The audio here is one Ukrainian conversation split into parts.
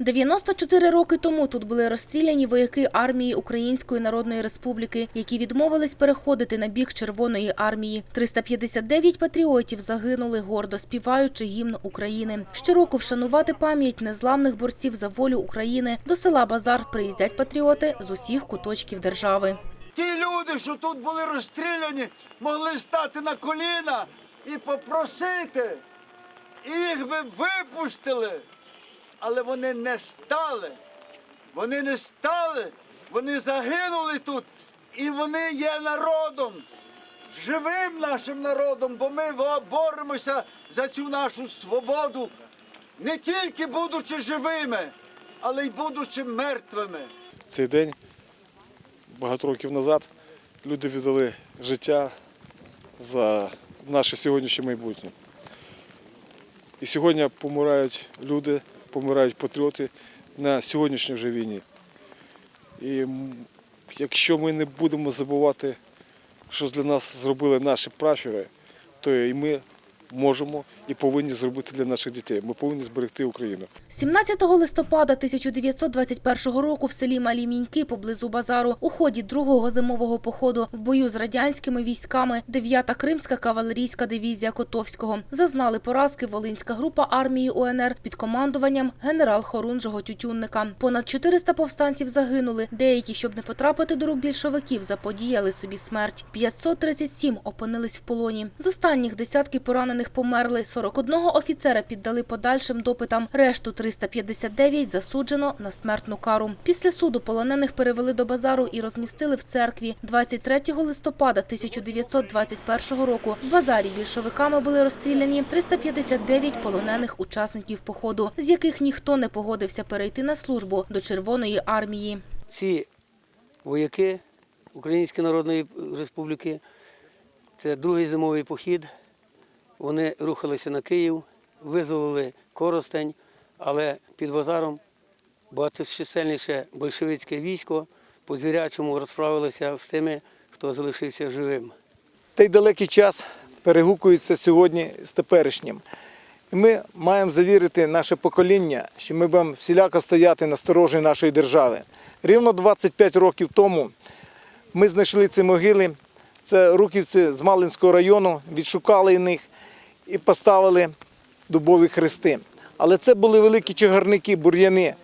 94 роки тому тут були розстріляні вояки армії Української Народної Республіки, які відмовились переходити на бік Червоної армії. 359 патріотів загинули, гордо співаючи гімн України. Щороку вшанувати пам'ять незламних борців за волю України до села Базар приїздять патріоти з усіх куточків держави. Ті люди, що тут були розстріляні, могли стати на коліна і попросити, і їх би випустили. Але вони не стали. Вони не стали, вони загинули тут, і вони є народом, живим нашим народом, бо ми боремося за цю нашу свободу, не тільки будучи живими, але й будучи мертвими. цей день багато років назад люди віддали життя за наше сьогоднішнє майбутнє. І сьогодні помирають люди, помирають патріоти на сьогоднішній вже війні. І якщо ми не будемо забувати, що для нас зробили наші пращури, то і ми можемо і повинні зробити для наших дітей. Ми повинні зберегти Україну. 17 листопада 1921 року в селі Малі Міньки поблизу базару у ході другого зимового походу в бою з радянськими військами 9-та Кримська кавалерійська дивізія Котовського зазнали поразки Волинська група армії УНР під командуванням генерал Хорунжого Тютюнника. Понад 400 повстанців загинули. Деякі, щоб не потрапити до рук більшовиків, заподіяли собі смерть. 537 опинились в полоні. З останніх десятки поранених померли. 41 офіцера піддали подальшим допитам. Решту 359 засуджено на смертну кару. Після суду полонених перевели до базару і розмістили в церкві. 23 листопада 1921 року в базарі більшовиками були розстріляні 359 полонених учасників походу, з яких ніхто не погодився перейти на службу до Червоної армії. ці вояки Української Народної Республіки, це другий зимовий похід. Вони рухалися на Київ, визволили Коростень, але під базаром багаточисельніше большевицьке військо по звірячому розправилося з тими, хто залишився живим. той далекий час перегукується сьогодні з теперішнім. І ми маємо завірити наше покоління, що ми будемо всіляко стояти на сторожі нашої держави. Рівно 25 років тому ми знайшли ці могили. Це руківці з Малинського району, відшукали них і поставили дубові хрести. Але це були великі чагарники, бур'яни.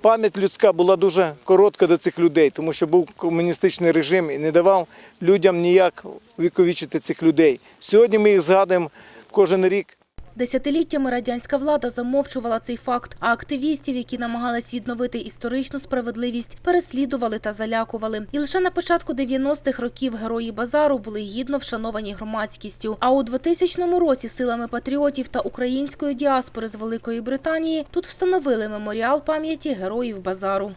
Пам'ять людська була дуже коротка до цих людей, тому що був комуністичний режим і не давав людям ніяк віковічити цих людей. Сьогодні ми їх згадуємо кожен рік. Десятиліттями радянська влада замовчувала цей факт, а активістів, які намагались відновити історичну справедливість, переслідували та залякували. І лише на початку 90-х років герої базару були гідно вшановані громадськістю. А у 2000 році силами патріотів та української діаспори з Великої Британії тут встановили меморіал пам'яті героїв базару.